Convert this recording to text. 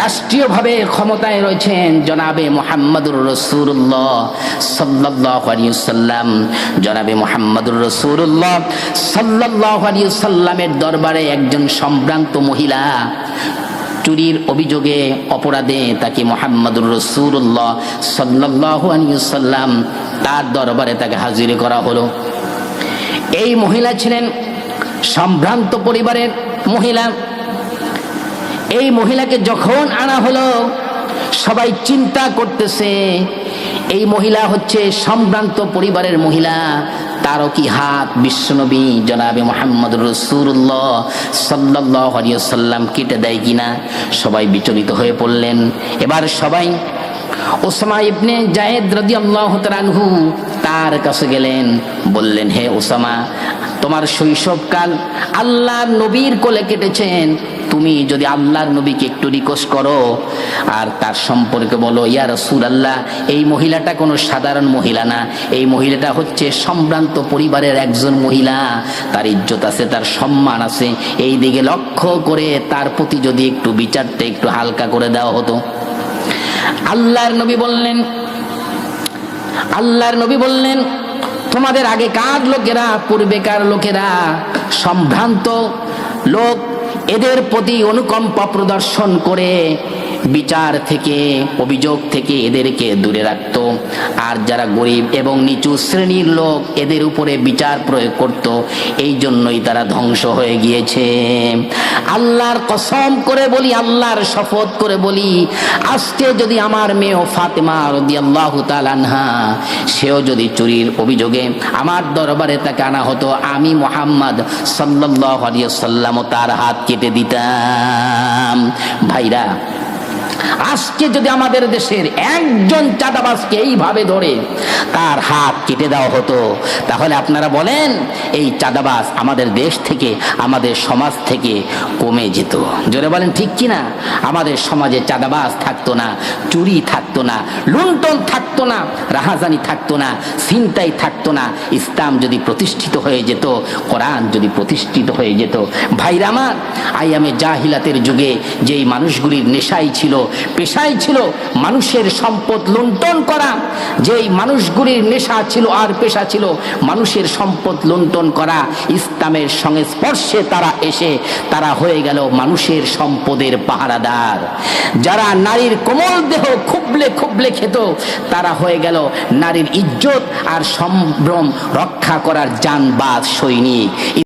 রাষ্ট্রীয়ভাবে ক্ষমতায় রয়েছেন জনাবে মোহাম্মদুর রসুল্লাহ সাল্লাহ জনাবে মোহাম্মদুর রসুল্লাহ সাল্লাহ দরবারে একজন সম্ভ্রান্ত মহিলা চুরির অভিযোগে অপরাধে তাকে মোহাম্মদুর রসুল্লাহ সাল্লাহ তার দরবারে তাকে হাজির করা হলো। এই মহিলা ছিলেন সম্ভ্রান্ত পরিবারের মহিলা। এই মহিলাকে যখন আনা হলো, সবাই চিন্তা করতেছে, এই মহিলা হচ্ছে সম্ভ্রান্ত পরিবারের মহিলা, তারও কি হাত? বিশ্বনবী জনাবে মোহাম্মদ রসুল্লাহ সাল্লাহ সাল্লাম কেটে দেয় কিনা? সবাই বিচলিত হয়ে পড়লেন। এবার সবাই ওসামা ইবনে জায়েদ রদি আল্লাহ তারানহু তার কাছে গেলেন, বললেন, হে ওসামা, তোমার শৈশবকাল আল্লাহ নবীর কোলে কেটেছেন তুমি যদি আল্লাহর নবীকে একটু রিকোয়েস্ট করো আর তার সম্পর্কে বলো, ইয়া রসুল আল্লাহ এই মহিলাটা কোনো সাধারণ মহিলা না। এই মহিলাটা হচ্ছে সম্ভ্রান্ত পরিবারের একজন মহিলা। তার ইজ্জত আছে, তার সম্মান আছে। এই দিকে লক্ষ্য করে তার প্রতি যদি একটু বিচারটা একটু হালকা করে দেওয়া হতো। আল্লাহর নবী বললেন, আল্লাহর নবী বললেন, তোমাদের আগে কার লোকেরা, পূর্বেকার লোকেরা সম্ভ্রান্ত লোক এদের প্রতি অনুকম্পা প্রদর্শন করে বিচার থেকে, অভিযোগ থেকে এদেরকে দূরে রাখত। আর যারা গরিব এবং নিচু শ্রেণির লোক এদের উপরে বিচার প্রয়োগ করত। এই জন্যই তারা ধ্বংস হয়ে গিয়েছে। আল্লাহর কসম করে বলি, আল্লাহর শপথ করে বলি, আজকে যদি আমার মেয়ে ফাতেমা রদি আল্লাহ তালানহা সেও যদি চুরির অভিযোগে আমার দরবারে তাকে আনা হতো, আমি মোহাম্মদ সাল্লাহ সাল্লাম তার হাত কেটে দিতাম। ভাইরা আজকে যদি আমাদের দেশের একজন চাঁদাবাজকে এইভাবে ধরে তার হাত কেটে দেওয়া হতো, তাহলে আপনারা বলেন, এই চাঁদাবাজ আমাদের দেশ থেকে, আমাদের সমাজ থেকে কমে যেত। জোরে বলেন, ঠিক কি না আমাদের সমাজে চাঁদাবাজ থাকতো না, চুরি থাকতো না, লুণ্ঠন থাকতো না, রাহাজানি থাকতো না চিন্তাই থাকতো না। ইসলাম যদি প্রতিষ্ঠিত হয়ে যেত, কোরআন যদি প্রতিষ্ঠিত হয়ে যেত, ভাইরা আমার, আইয়ামে জাহিলাতের যুগে যেই মানুষগুলির নেশাই ছিল পেশাই ছিল মানুষের সম্পদ লুণ্ঠন করা। যেই মানুষগুলির নেশা ছিল আর পেশা ছিল মানুষের সম্পদ লুণ্ঠন করা। ইসলামের সংস্পর্শে তারা এসে তারা হয়ে গেল মানুষের সম্পদের পাহারাদার। যারা নারীর কোমল দেহ খুবলে খুবলে খেত, তারা হয়ে গেল নারীর ইজ্জত আর সম্ভ্রম রক্ষা করার জানবাদ সৈনিক।